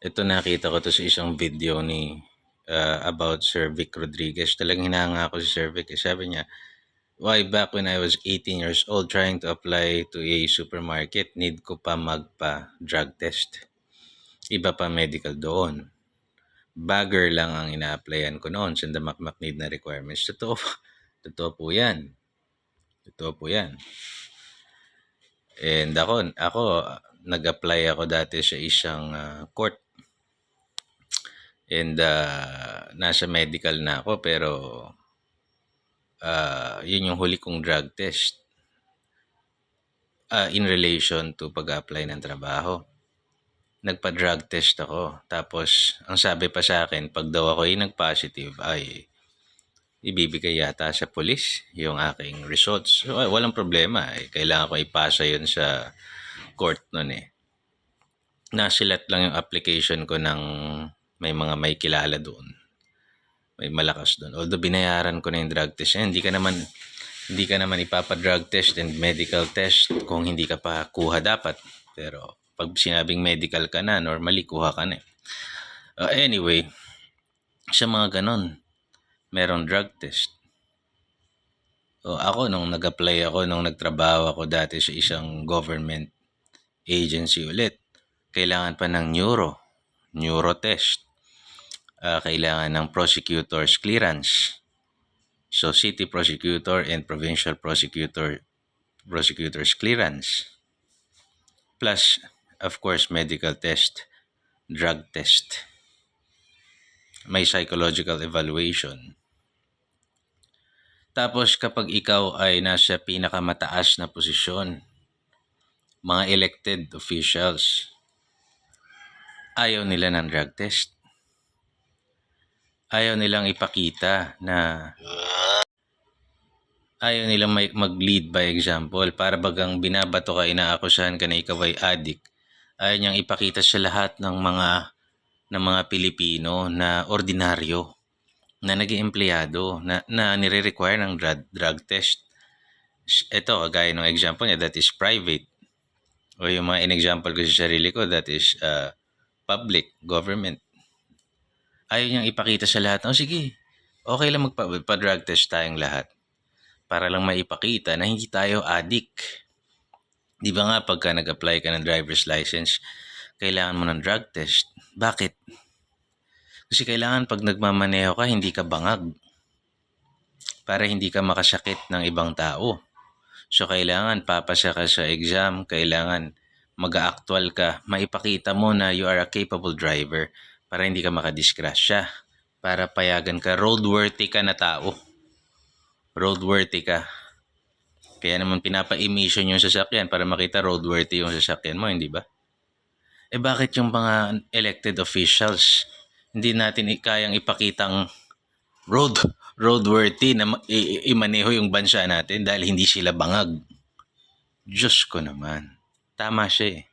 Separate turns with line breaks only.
Ito nakita ko to sa isang video ni uh, about Sir Vic Rodriguez. Talagang hinanga ako si Sir Vic. Eh, Sabi niya, why back when I was 18 years old trying to apply to a supermarket, need ko pa magpa-drug test. Iba pa medical doon. Bagger lang ang ina-applyan ko noon sa the McMacNeed na requirements. Totoo, totoo po yan. Totoo po yan. And ako, ako nag-apply ako dati sa isang ah, court And uh, nasa medical na ako pero uh, yun yung huli kong drug test uh, in relation to pag-apply ng trabaho. Nagpa-drug test ako. Tapos, ang sabi pa sa akin, pag daw ako ay nag-positive, ay ibibigay yata sa polis yung aking results. So, ay, walang problema. Eh. Kailangan ko ipasa yun sa court nun eh. Nasilat lang yung application ko ng may mga may kilala doon. May malakas doon. Although binayaran ko na yung drug test. Eh, hindi ka naman hindi ka naman ipapa-drug test and medical test kung hindi ka pa kuha dapat. Pero pag sinabing medical ka na, normally kuha ka na. eh. Uh, anyway, sa mga ganon, meron drug test. O ako, nung nag-apply ako, nung nagtrabaho ako dati sa isang government agency ulit, kailangan pa ng neuro, neuro test uh, kailangan ng prosecutor's clearance. So, city prosecutor and provincial prosecutor prosecutor's clearance. Plus, of course, medical test, drug test. May psychological evaluation. Tapos kapag ikaw ay nasa pinakamataas na posisyon, mga elected officials, ayaw nila ng drug test ayaw nilang ipakita na ayaw nilang mag-lead by example. Para bagang binabato ka, inaakusahan ka na ikaw ay addict. Ayaw niyang ipakita sa lahat ng mga ng mga Pilipino na ordinaryo na nag empleyado na, na nire-require ng drug, drug test. Ito, gaya ng example niya, that is private. O yung mga in-example ko sa sarili ko, that is uh, public, government ayaw niyang ipakita sa lahat, oh sige, okay lang magpa-drug test tayong lahat. Para lang maipakita na hindi tayo addict. Di ba nga pagka nag-apply ka ng driver's license, kailangan mo ng drug test. Bakit? Kasi kailangan pag nagmamaneho ka, hindi ka bangag. Para hindi ka makasakit ng ibang tao. So kailangan papasa ka sa exam, kailangan mag-actual ka, maipakita mo na you are a capable driver para hindi ka makadisgrasya. Para payagan ka, roadworthy ka na tao. Roadworthy ka. Kaya naman pinapa-emission yung sasakyan para makita roadworthy yung sasakyan mo, hindi ba? Eh bakit yung mga elected officials hindi natin kayang ipakitang road roadworthy na imaneho yung bansa natin dahil hindi sila bangag. Diyos ko naman. Tama siya eh.